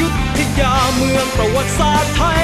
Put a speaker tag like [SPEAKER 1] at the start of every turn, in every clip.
[SPEAKER 1] ยุธยาเมืองประวัติศาสตร์ไทย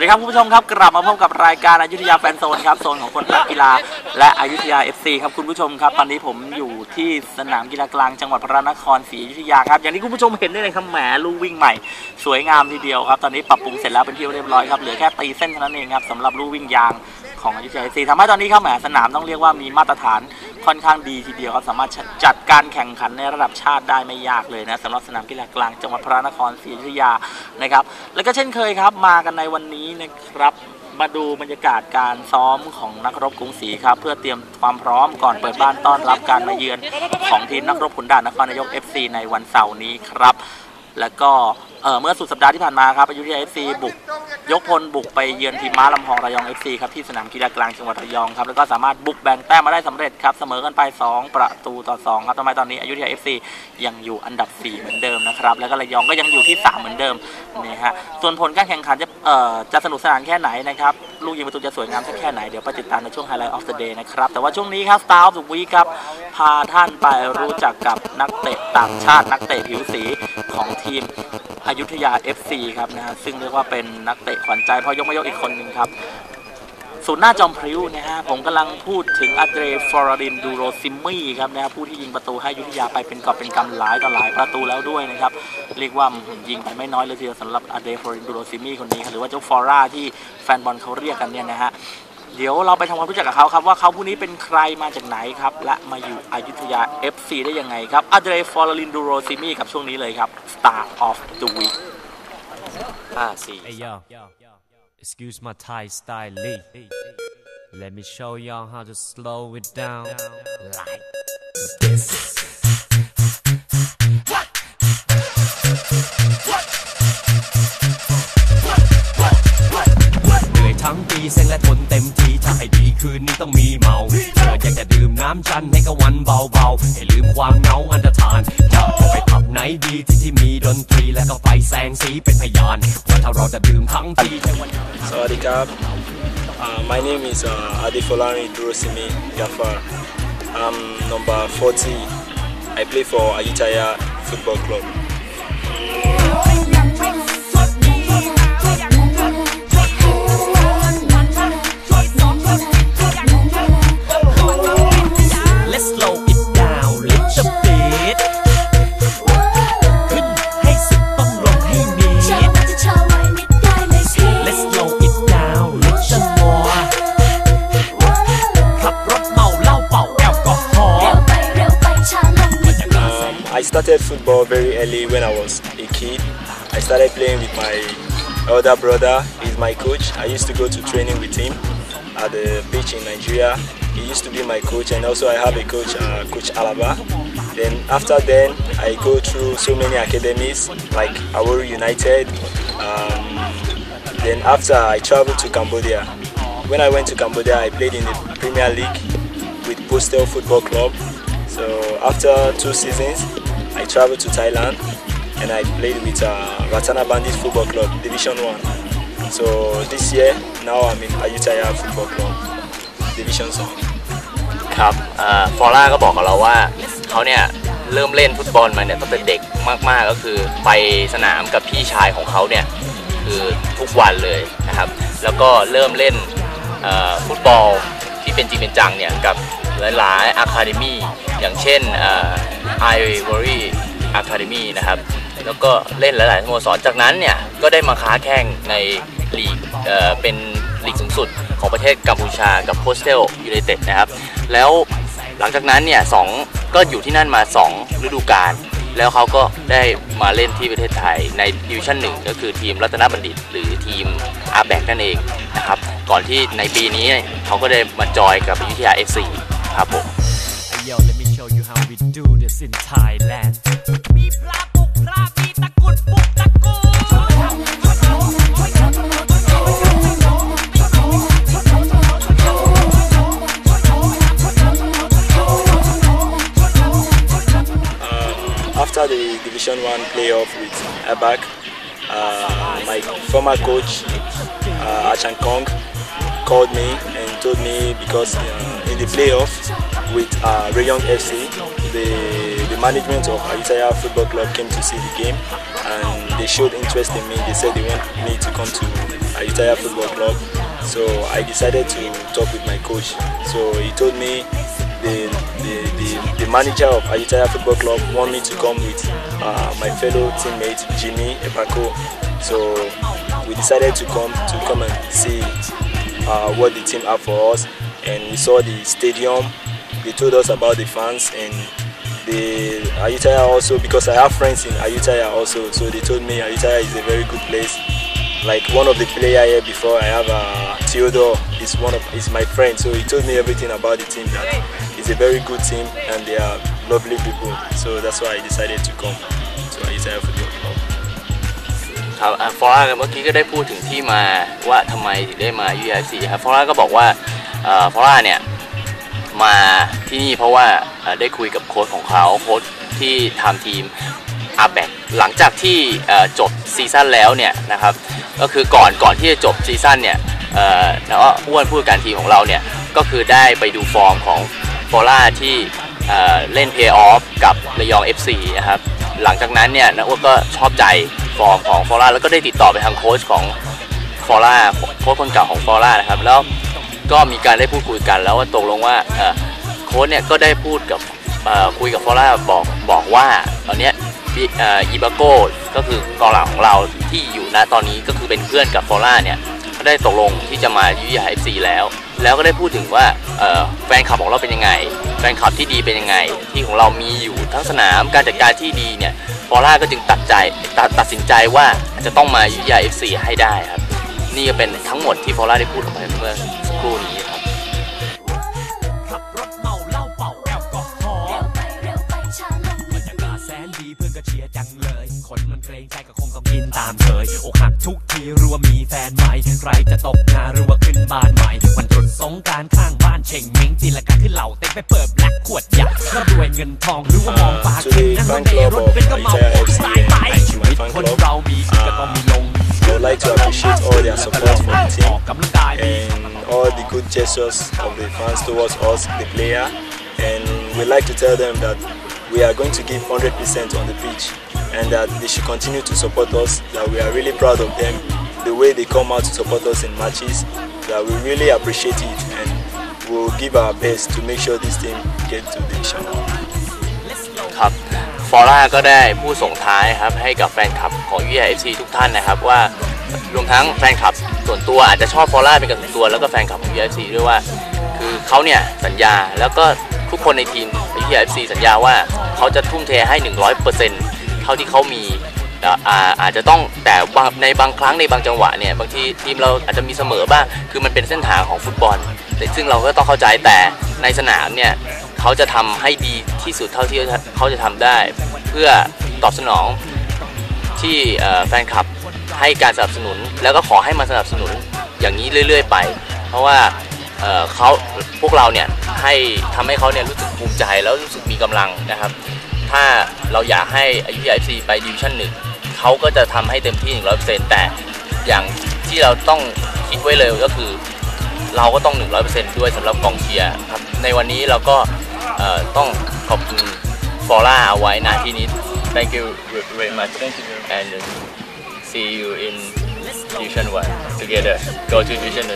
[SPEAKER 1] วัสดี
[SPEAKER 2] ครับคุณผู้ชมครับกลับมาพบกับรายการอายุทยาแฟนโซนครับโซนของคนรักกีฬา และอายุทยา FC ครับคุณผู้ชมครับ ตอนนี้ผมอยู่ที่สนามกีฬากลางจังหวัดพระนครศรีอยุธยาครับอย่างที่คุณผู้ชมเห็นได้เลยครับแหมลู่วิ่งใหม่ สวยงามทีเดียวครับ ตอนนี้ปรับปรุงเสร็จแล้วเป็นที่เรียบร้อยครับเหลือแค่ตีเส้นเท่านั้นเองครับสำหรับลู่วิ่งยาง ของอายุทยา FC ทำให้ตอนนี้ครับแหมสนามต้องเรียกว่ามีมาตรฐานค่อนข้างดีทีเดียวครับสามารถจัดการแข่งขันในระดับชาติได้ไม่ยากเลยนะสำหรับสนามกีฬากลางจังหวัดพระนครศรีอยุธยานะครับ แล้วก็เช่นเคยครับมากันในวันนี้นะครับมาดูบรรยากาศการซ้อมของนักรบกรุงศรีครับ เพื่อเตรียมความพร้อมก่อนเปิดบ้านต้อนรับการมาเยือนของทีมนักรบขุนด่านนครนายก FC ในวันเสาร์นี้ครับ แล้วก็เเมื่อสุดสัปดาห์ที่ผ่านมาครับอยุธยา FC บุก ยกพลบุกไปเยือนทีมม้าลำพองระยอง FC ครับที่สนามกีฬากลางจังหวัดระยองครับแล้วก็สามารถบุกแบ่งแต้มมาได้สำเร็จครับเสมอกันไป 2 ประตูต่อ 2 ครับทำไมตอนนี้อยุธยา FC ยังอยู่อันดับ 4 เหมือนเดิมนะครับแล้วก็ระยองก็ยังอยู่ที่ 3 เหมือนเดิม นี่ฮะส่วนผลการแข่งขันจะเอ่อจะสนุกสนานแค่ไหนนะครับลูกยิงประตูจะสวยงามสักแค่ไหน เดี๋ยวไปติดตามในช่วงไฮไลท์ออฟเซเดนะครับ แต่ว่าช่วงนี้ครับ Star of the Week ครับ พาท่านไปรู้จักกับนักเตะต่างชาติ นักเตะผิวสีของทีมอยุธยา FC ครับนะฮะซึ่งเรียกว่าเป็นนักเตะขวัญใจพอยกไม่ยกอีกคนหนึ่งครับ ศูนย์หน้าจอมพริ้วนะฮะผมกำลังพูดถึงอัเดรฟอร์ดินดูโรซิมมี่ครับนะฮะผู้ที่ยิงประตูให้อยุธยาไปเป็นกอบเป็นกำหลายต่อหลายประตูแล้วด้วยนะครับ เรียกว่ายิงไปไม่น้อยเลยทีเดียวสำหรับอัเดรฟอร์ดินดูโรซิมมี่คนนี้ครับหรือว่าเจ้าฟอร่าที่แฟนบอลเขาเรียกกันเนี่ยนะฮะเดี๋ยวเราไปทำความรู้จักกับเขาครับว่าเขาผู้นี้เป็นใครมาจากไหนครับ และมาอยู่อยุธยา FC ได้ยังไงครับอัเดรฟอร์ลินดูโรซิมี่กับช่วงนี้เลยครับ Star of the Week ห้าสี่
[SPEAKER 3] Hey yo, excuse my Thai style. Lee. Let me show y'all how to slow it down like this. เหนื่อยทั้งปีเซ็งและทนเต็มทีถ้าให้ดีคืนนี้ต้องมีเมาเธออยากจะดื่มน้ำจันทร์ให้กับวันเบาๆ ให้ลืมความเหงาอันตรธานอยากจะไปผับไหนดีที่ที่มีดนตรีและก็ไฟแสงสีเป็นพยานว่าถ้า เราจะดื่มทั้งทีในวัน
[SPEAKER 4] Sawadee Krab. Uh, my name is uh, Adefolari Durosimi Gafar. I'm number 40. I play for Ayutthaya Football Club. Started football very early when I was a kid. I started playing with my elder brother. He's my coach. I used to go to training with him at the beach in Nigeria. He used to be my coach, and also I have a coach, uh, Coach Alaba. Then after then, I go through so many academies like Awori United. Um, then after I traveled to Cambodia. When I went to Cambodia, I played in the Premier League with Postel Football Club. So after two seasons, I traveled to Thailand and I played with uh, Ratana Bandit Football Club, Division One. So this year, now I'm in Ayutthaya Football Club, Division One.
[SPEAKER 5] ครับฟอร่าก็บอกกับเราว่าเขาเนี่ยเริ่มเล่นฟุตบอลมาเนี่ยตั้งแต่เด็กมากๆก็คือไปสนามกับพี่ชายของเขาเนี่ยคือทุกวันเลยนะครับ แล้วก็เริ่มเล่นเอ่อฟุตบอลที่เป็นจริงเป็นจังเนี่ยกับ หลายๆอะคาเดมี่อย่างเช่นไอวอรี่อะคาเดมี่นะครับ แล้วก็เล่นหลายๆสโมสร จากนั้นเนี่ย ก็ได้มาค้าแข่งในลีกเเป็นลีกสูงสุดของประเทศกัมพูชากับโ o สเทลยูไนเต็ดนะครับ แล้วหลังจากนั้นเนี่ยสองก็อยู่ที่นั่นมา 2 ฤดูกาลแล้วเขาก็ได้มาเล่นที่ประเทศไทยในดิวิชั่นหนึ่งก็คือทีมรัตนบัณฑิต หรือทีมอาแบกนั่นเองนะครับ ก่อนที่ในปีนี้เขาก็ได้มาจอยกับยุธยา FC ครับผม
[SPEAKER 3] Hey yo let me show you how we do this in Thailand
[SPEAKER 6] มีพระปุกพระมีตะกรุดปุกตะกู
[SPEAKER 4] After the Division One playoff with Abak, uh, my former coach uh, Achan Kong called me and told me because uh, in the playoff with uh, FC, the, the management of Ayutthaya Football Club came to see the game and they showed interest in me. They said they want me to come to Ayutthaya Football Club. So I decided to talk with my coach. So he told me the, the, the, the manager of Ayutthaya Football Club want me to come with uh, my fellow teammate Jimmy Epako. So we decided to come to come and see uh, what the team have for us, and we saw the stadium. They told us about the fans and the Ayutthaya also because I have friends in Ayutthaya also. So they told me Ayutthaya is a very good place. Like one of the player here before, I have uh, Theodore. is one of is my friend. So he told me everything about the team. That it's a very good team and they are lovely people. So that's why I decided to come to Ayutthaya Football Club.
[SPEAKER 5] ครับอ่ะฟอร่าเมื่อกี้ก็ได้พูดถึงที่มาว่าทำไมถึงได้มา UIC ครับฟอร่าก็บอกว่า เอ่อฟอร่าเนี่ยมาที่นี่เพราะว่าได้คุยกับโค้ชของเขาโค้ชที่ทำทีมอาแบกหลังจากที่จบซีซั่นแล้วเนี่ยนะครับก็คือก่อนก่อนที่จะจบซีซั่นเนี่ยแล้วก็อ้วนผู้จัดการทีของเราเนี่ยก็คือได้ไปดูฟอร์มของฟอร่าที่เเล่นเพย์ออฟกับระยอง FC นะครับหลังจากนั้นเนี่ยนะอ้วนก็ชอบใจฟอร์มของฟอร่าแล้วก็ได้ติดต่อไปทางโค้ชของฟอร่าโค้ชคนเก่าของฟอร่านะครับแล้ว ก็มีการได้พูดคุยกันแล้วว่าตกลงว่าโค้ชเนี่ยก็ได้พูดกับคุยกับฟอร่าบอกบอกว่าตอนเนี้ยอีบาโก้ก็คือกองหลังของเราที่อยู่ณตอนนี้ก็คือเป็นเพื่อนกับฟอร่าเนี่ยก็ได้ตกลงที่จะมายุยาเอฟซีแล้ว แล้วก็ได้พูดถึงว่าแฟนคลับของเราเป็นยังไง แฟนคลับที่ดีเป็นยังไง ที่ของเรามีอยู่ทั้งสนามการจัดการที่ดีเนี่ยฟอร่าก็จึงตัดใจตัดตัดสินใจว่าจะต้องมายุยาเอฟซีให้ได้ครับนี่ก็เป็นทั้งหมดที่ฟอร่าได้พูดออกไปเมื่อ สัก
[SPEAKER 3] พื่อนก็เชียร์จังเลย คนมันเกรงใจก็คงต้องกินตามเคยอกหักทุกทีรู้ว่ามีแฟนใหม่ ใครจะตกงานหรือว่าขึ้นบ้านใหม่วันตรุษสงกรารข้างบ้านเช่งเม้งจีละกันขึ้นเหล่าเต็มไปเปิดแบล็คขวดใหญ่ร่ำรวยเงินทองหรือว่ามองฟ้าเข็มนั่งรถเมล์รถเป็นก็เมาออกสายไปชีวิตคนเรามีขึ้นก็ต้องมีลง
[SPEAKER 4] I would like to appreciate all their support for the
[SPEAKER 3] ออก
[SPEAKER 4] team
[SPEAKER 3] กำลังกายดี
[SPEAKER 4] and all the good gestures of the fans towards us, the player. And we'd like to tell them that we are going to give 100% on the pitch and that they should continue to support us, that we are really proud of them, the way they come out to support us in matches, that we really appreciate it and we'll give our best to make sure this team get to the champion.
[SPEAKER 5] ครับฟอร่าก็ได้ผู้ส่งท้ายครับให้กับแฟนคลับของยูเอฟซีทุกท่านนะครับว่ารวมทั้งแฟนคลับส่วนตัวอาจจะชอบฟอร่าเป็นการส่วนตัวแล้วก็แฟนคลับของยูเอฟซีด้วยว่า คือเขาเนี่ยสัญญาแล้วก็ทุกคนในทีม ยูเอฟซีสัญญาว่าเขาจะทุ่มเทให้ 100%เท่าที่เขามีอาอาจจะต้องแต่ในบางครั้งในบางจังหวะเนี่ยบางทีทีมเราอาจจะมีเสมอบ้างคือมันเป็นเส้นทางของฟุตบอลแต่ซึ่งเราก็ต้องเข้าใจแต่ในสนามเนี่ยเขาจะทำให้ดีที่สุดเท่าที่เขาจะทำได้ เพื่อตอบสนองที่แฟนคลับให้การสนับสนุน แล้วก็ขอให้มาสนับสนุนอย่างนี้เรื่อย ๆ ไป เพราะว่าเอ่อเขา พวกเราเนี่ยให้ทำให้เขาเนี่ยรู้สึกภูมิใจแล้วรู้สึกมีกำลังนะครับ ถ้าเราอยากให้อายุใหญ่ซีไปดิวิชั่นหนึ่งเขาก็จะทำให้เต็มที่100%แต่อย่างที่เราต้องคิดไว้เลยก็คือ เราก็ต้อง100%ด้วยสำหรับกองเชียร์ครับในวันนี้เราก็เอ่อต้องขอบคุณฟอร่าเอาไว้นะที่นี้ thank you very much and see you in division one together go to division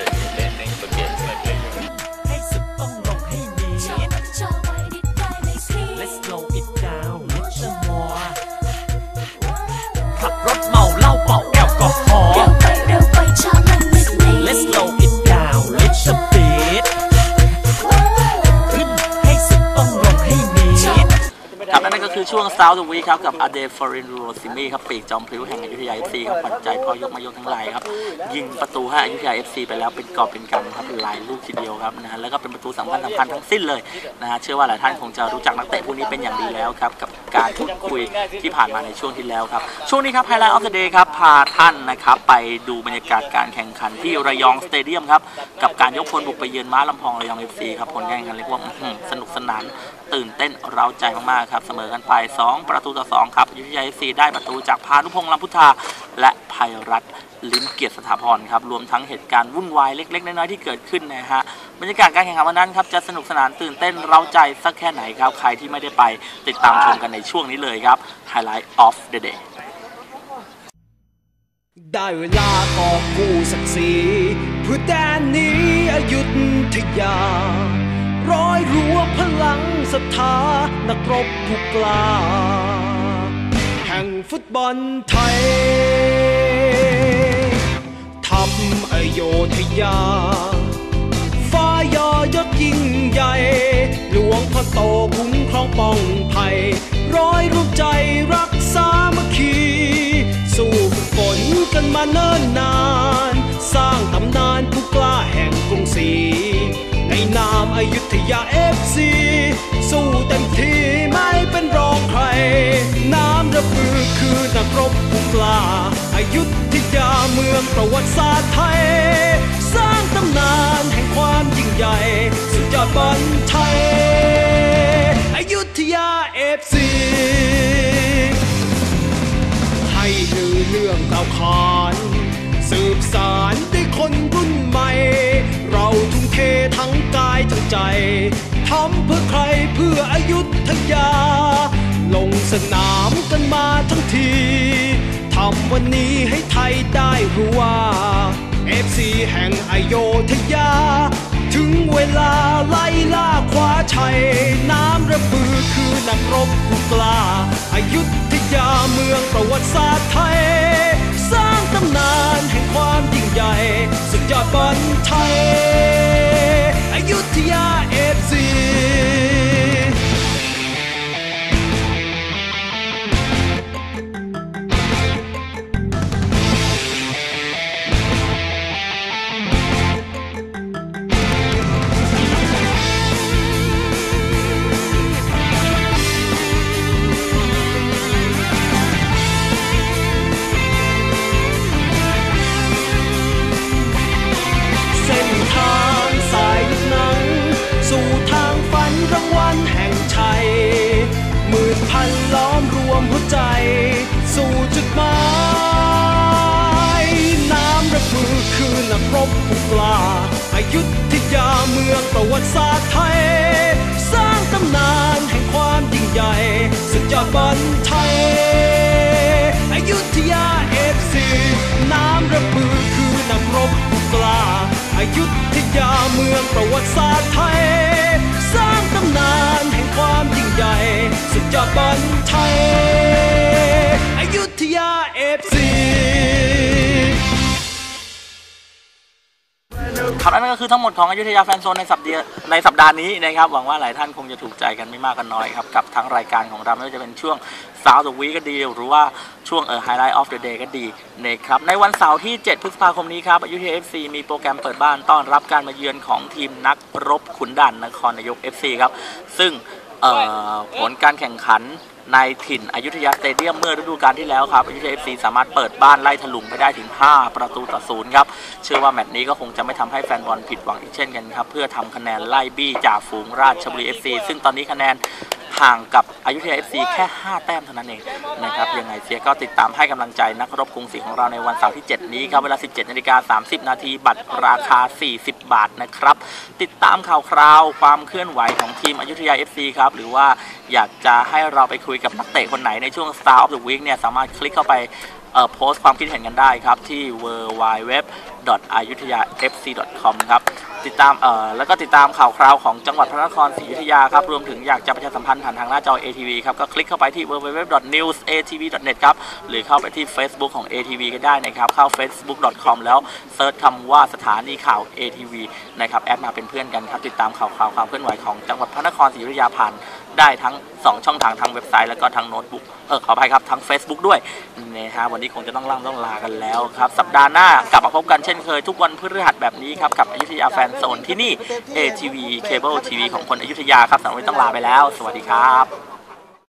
[SPEAKER 3] และ
[SPEAKER 2] นั่นก็คือช่วง South of Week ครับกับอเดฟอรินโรซิมีครับปีกจอมพลิ้วแห่งอยุธยา FC ครับปัจจัยพอยกมายกทั้งหลายครับยิงประตูให้อยุธยา FC ไปแล้วเป็นกอบเป็นกำครับหลายลูกทีเดียวครับนะฮะแล้วก็เป็นประตูสำคัญสำคัญทั้งสิ้นเลยนะฮะเชื่อว่าหลายท่านคงจะรู้จักนักเตะพวกนี้เป็นอย่างดีแล้วครับกับการพูดคุยที่ผ่านมาในช่วงที่แล้วครับช่วงนี้ครับไฮไลท์ออฟเดย์ครับพาท่านนะครับไปดูบรรยากาศการแข่งขันที่ระยองสเตเดียมครับกับการยกพลบุกไปเยือนม้าลำพองระยอง FC ครับผลการแข่งขันเรียกว่าอื้อหือสนุกสนานตื่นเต้นเร้าใจมากๆครับเสมอกันไป2 ประตูต่อ 2 ครับอยุธยาเอฟซีได้ประตูจากพานุพงษ์ลำพุทธาและภัยรัตน์ลิ้มเกียรติสถาพรครับรวมทั้งเหตุการณ์วุ่นวายเล็ก ๆ น้อยๆที่เกิดขึ้นนะฮะบรรยากาศการแข่งขันวันนั้นครับจะสนุกสนานตื่นเต้นเร้าใจสักแค่ไหนครับ ใครที่ไม่ได้ไปติดตามชมกันในช่วงนี้เลยครับ Highlight of the Day
[SPEAKER 1] ได้เวลากอบกู้ศักดิ์ศรีเพื่อแดนนี้อยุธยา ร้อยรั้วพลังศรัทธานักรบผู้กล้าแห่งฟุตบอลไทยทำอโยธยา ฟ้ายอยศยิ่งใหญ่ หลวงพ่อโตคุ้มครองป้องภัย ร้อยรูปใจรักสามัคคี สู้ฝึกฝนกันมาเนิ่นนาน อยุทยาเอฟซีสู้เต็มที่ไม่เป็นรองใคร น้ำระบือคือนักรบผู้กลาอายุทยาเมืองประวัติศาสตร์ไทย สร้างตำนานแห่งความยิ่งใหญ่ สุดยอดบอลไทยอายุทยาเอฟซีให้ลือเรื่องกล่าวขานสืบสาร เราทุ่มเททั้งกายทั้งใจทำเพื่อใครเพื่ออายุทยา ลงสนามกันมาทั้งทีทำวันนี้ให้ไทยได้รู้ว่าเอฟซีแห่งอโยธยา ถึงเวลาไล่ล่าคว้าชัย น้ำระบือคือนักรบผู้กล้าอายุทยาเมืองประวัติศาสตร์ไทย สร้างตำนานแห่งความยิ่งใหญ่ส ยอดบอลไทยอายุทยาเอฟซี วัติศาสตร์ไทย สร้างตำนานแห่งความยิ่งใหญ่สุดยอดบอลไทยอายุทยาเอฟซีน้ำระบือคือนักรบกล้าอายุทยาเมืองประวัติศาสตร์ไทย ค
[SPEAKER 2] รับนั่นก็คือทั้งหมดของอยุธยาแฟนโซนในสัปดาห์ในสัปดาห์นี้นะครับหวังว่าหลายท่านคงจะถูกใจกันไม่มากก็น้อยครับกับทั้งรายการของเราไม่ว่าจะเป็นช่วง Sound of the Week ก็ดี หรือว่าช่วงเออ Highlight of the Day ก็ดีนะครับในวันเสาร์ที่ 7 พฤษภาคมนี้ครับอยุธยา FC มีโปรแกรมเปิดบ้านต้อนรับการมาเยือนของทีมนักรบขุนด่านนครนายก FC ครับซึ่งเอ่อผลการแข่งขัน ในถิ่นอยุธยาสเตเดียมเมื่อฤดูกาลที่แล้วครับอยุธยาเอฟซีสามารถเปิดบ้านไล่ถลุงไปได้ถึง 5 ประตูต่อศูนย์ครับ เชื่อว่าแมตช์นี้ก็คงจะไม่ทำให้แฟนบอลผิดหวังอีกเช่นกันครับ เพื่อทำคะแนนไล่บี้จ่าฝูงราชบุรีเอฟซีซึ่งตอนนี้คะแนนห่างกับอยุธยาเอฟซีแค่ 5 แต้มเท่านั้นเองนะครับยังไงเสียก็ติดตามให้กำลังใจนักรบกรุงศรีของเราในวันเสาร์ที่ 7 นี้ครับเวลา 17นาฬิกา30 นาทีบัตรราคา 40 บาทนะครับ ติดตามข่าวคราวความเคลื่อนไหวของทีมอยุธยา FC ครับ หรือว่าอยากจะให้เราไปคุยกับนักเตะคนไหนในช่วง Star of the Week เนี่ยสามารถคลิกเข้าไปโพสต์ความคิดเห็นกันได้ครับ ที่ w w w a y u t h y a f c c o m ครับติดตามเอ่อแล้วก็ติดตามข่าวคราวของจังหวัดพระนครศรีอยุธยาครับ รวมถึงอยากจะประชาสัมพันธ์ผ่านทางหน้าจอ ATV ครับ ก็คลิกเข้าไปที่ www.newsatv.net ครับ หรือเข้าไปที่ Facebook ของ ATV ก็ได้นะครับ เข้า facebook.com แล้วเซิร์ชคำว่าสถานีข่าว ATV นะครับ แอดมาเป็นเพื่อนกันครับ ติดตามข่าวคราวความเคลื่อนไหวของจังหวัดพระนครศรีอยุธยาผ่าน ได้ทั้ง 2 ช่องทางทางเว็บไซต์แล้วก็ทางโน้ตบุ๊กเออขออภัยครับทาง Facebook ด้วยนี่ฮะวันนี้คงจะต้องล่ำต้องลากันแล้วครับ สัปดาห์หน้ากลับมาพบกันเช่นเคยทุกวันพฤหัสแบบนี้ครับ กับอยุธยาแฟนโซนที่นี่ ATV Cable TV ของคนอยุธยาครับสำหรับวันนี้ต้องลาไปแล้ว สวัสดีครับ